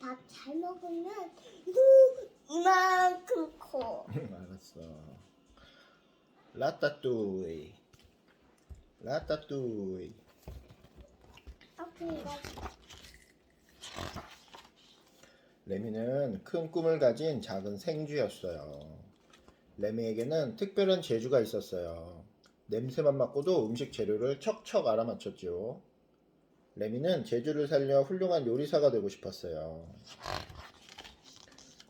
밥 잘 먹으면 이- 이만큼 커. 알았어. 라따뚜이. 라따뚜이. 아프니까 레미는 큰 꿈을 가진 작은 생쥐였어요. 레미에게는 특별한 재주가 있었어요. 냄새만 맡고도 음식 재료를 척척 알아맞혔죠. 레미는 재주를 살려 훌륭한 요리사가 되고 싶었어요.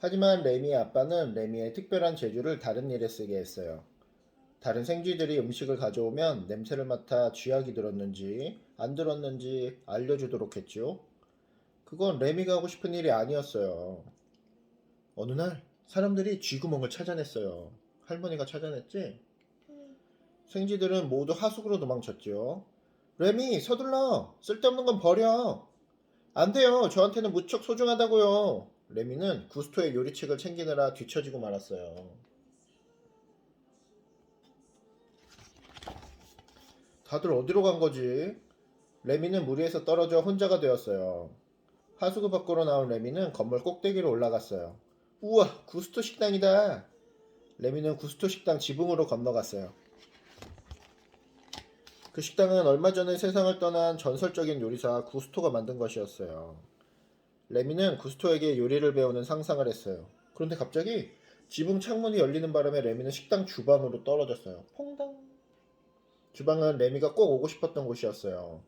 하지만 레미의 아빠는 레미의 특별한 재주를 다른 일에 쓰게 했어요. 다른 생쥐들이 음식을 가져오면 냄새를 맡아 쥐약이 들었는지 안 들었는지 알려주도록 했죠. 그건 레미가 하고 싶은 일이 아니었어요. 어느 날 사람들이 쥐구멍을 찾아냈어요. 할머니가 찾아냈지? 음, 생쥐들은 모두 하숙으로 도망쳤죠. 레미 서둘러 쓸데없는 건 버려. 안 돼요. 저한테는 무척 소중하다고요. 레미는 구스토의 요리책을 챙기느라 뒤처지고 말았어요. 다들 어디로 간 거지? 레미는 무리에서 떨어져 혼자가 되었어요. 하수구 밖으로 나온 레미는 건물 꼭대기로 올라갔어요. 우와, 구스토 식당이다. 레미는 구스토 식당 지붕으로 건너갔어요. 그 식당은 얼마 전에 세상을 떠난 전설적인 요리사 구스토가 만든 것이었어요. 레미는 구스토에게 요리를 배우는 상상을 했어요. 그런데 갑자기 지붕 창문이 열리는 바람에 레미는 식당 주방으로 떨어졌어요. 퐁당. 주방은 레미가 꼭 오고 싶었던 곳이었어요.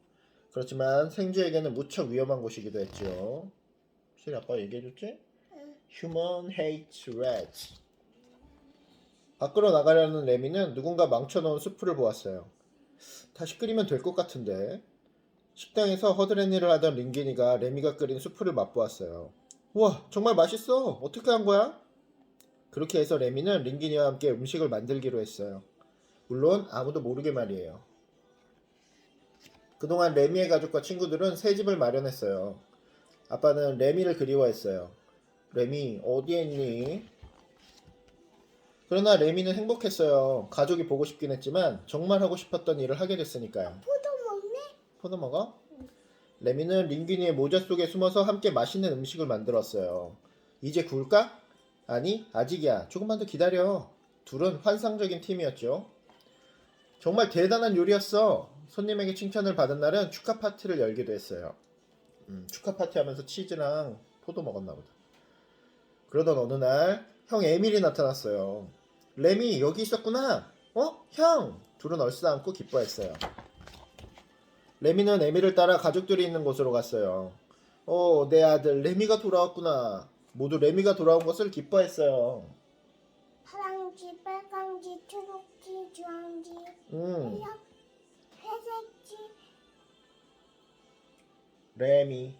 그렇지만 생쥐에게는 무척 위험한 곳이기도 했죠. 실이 아빠 얘기해줬지? 응. Human hates rats. 밖으로 나가려는 레미는 누군가 망쳐놓은 수프를 보았어요. 다시 끓이면 될 것 같은데. 식당에서 허드렛 일을 하던 링기니가 레미가 끓인 수프를 맛보았어요. 우와, 정말 맛있어. 어떻게 한 거야? 그렇게 해서 레미는 링기니와 함께 음식을 만들기로 했어요. 물론 아무도 모르게 말이에요. 그동안 레미의 가족과 친구들은 새 집을 마련했어요. 아빠는 레미를 그리워했어요. 레미, 어디에 있니? 그러나 레미는 행복했어요. 가족이 보고 싶긴 했지만 정말 하고 싶었던 일을 하게 됐으니까요. 포도 먹네? 포도 먹어? 레미는 링귀니의 모자 속에 숨어서 함께 맛있는 음식을 만들었어요. 이제 구울까? 아니, 아직이야. 조금만 더 기다려. 둘은 환상적인 팀이었죠. 정말 대단한 요리였어. 손님에게 칭찬을 받은 날은 축하 파티를 열기도 했어요. 음, 축하 파티 하면서 치즈랑 포도 먹었나 보다. 그러던 어느 날, 형 에밀이 나타났어요. 레미, 여기 있었구나. 어? 형! 둘은 얼싸안고 기뻐했어요. 레미는 에밀을 따라 가족들이 있는 곳으로 갔어요. 어, 내 아들 레미가 돌아왔구나. 모두 레미가 돌아온 것을 기뻐했어요. 파랑지, 빨강지, 초록지, 주황지, 음, 회색, 회색지, 레미.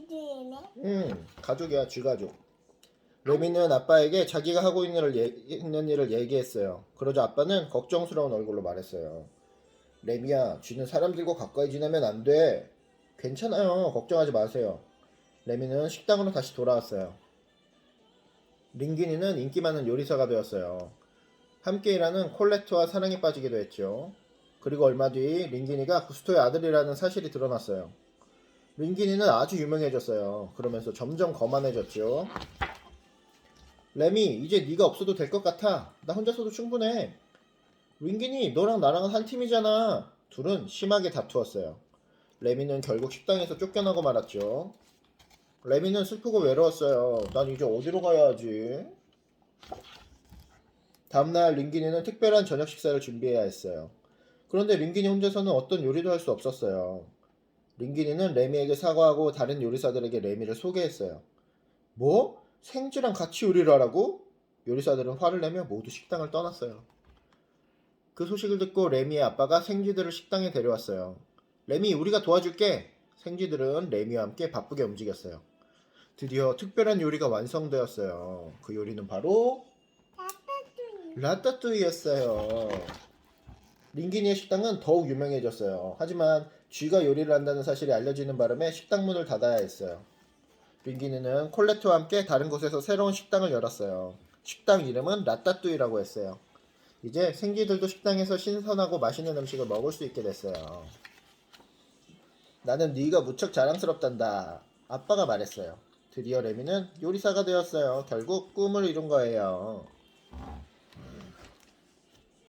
지들이네. 음, 가족이야, 쥐가족. 레미는 아빠에게 자기가 하고 있는 일을, 얘- 있는 일을 얘기했어요. 그러자 아빠는 걱정스러운 얼굴로 말했어요. 레미야, 쥐는 사람들과 가까이 지내면 안 돼. 괜찮아요. 걱정하지 마세요. 레미는 식당으로 다시 돌아왔어요. 링기니는 인기 많은 요리사가 되었어요. 함께 일하는 콜레트와 사랑에 빠지기도 했죠. 그리고 얼마 뒤 링기니가 구스토의 아들이라는 사실이 드러났어요. 링기니는 아주 유명해졌어요. 그러면서 점점 거만해졌죠. 레미, 이제 네가 없어도 될 것 같아. 나 혼자서도 충분해. 링기니, 너랑 나랑은 한 팀이잖아. 둘은 심하게 다투었어요. 레미는 결국 식당에서 쫓겨나고 말았죠. 레미는 슬프고 외로웠어요. 난 이제 어디로 가야 하지? 다음날 링기니는 특별한 저녁 식사를 준비해야 했어요. 그런데 링기니 혼자서는 어떤 요리도 할 수 없었어요. 링기니는 레미에게 사과하고 다른 요리사들에게 레미를 소개했어요. 뭐? 생쥐랑 같이 요리를 하라고? 요리사들은 화를 내며 모두 식당을 떠났어요. 그 소식을 듣고 레미의 아빠가 생쥐들을 식당에 데려왔어요. 레미, 우리가 도와줄게! 생쥐들은 레미와 함께 바쁘게 움직였어요. 드디어 특별한 요리가 완성되었어요. 그 요리는 바로 라따뚜이. 라따뚜이였어요. 링기니의 식당은 더욱 유명해졌어요. 하지만 쥐가 요리를 한다는 사실이 알려지는 바람에 식당 문을 닫아야 했어요. 링기니는 콜레트와 함께 다른 곳에서 새로운 식당을 열었어요. 식당 이름은 라따뚜이라고 했어요. 이제 생쥐들도 식당에서 신선하고 맛있는 음식을 먹을 수 있게 됐어요. 나는 네가 무척 자랑스럽단다. 아빠가 말했어요. 드디어 레미는 요리사가 되었어요. 결국 꿈을 이룬 거예요.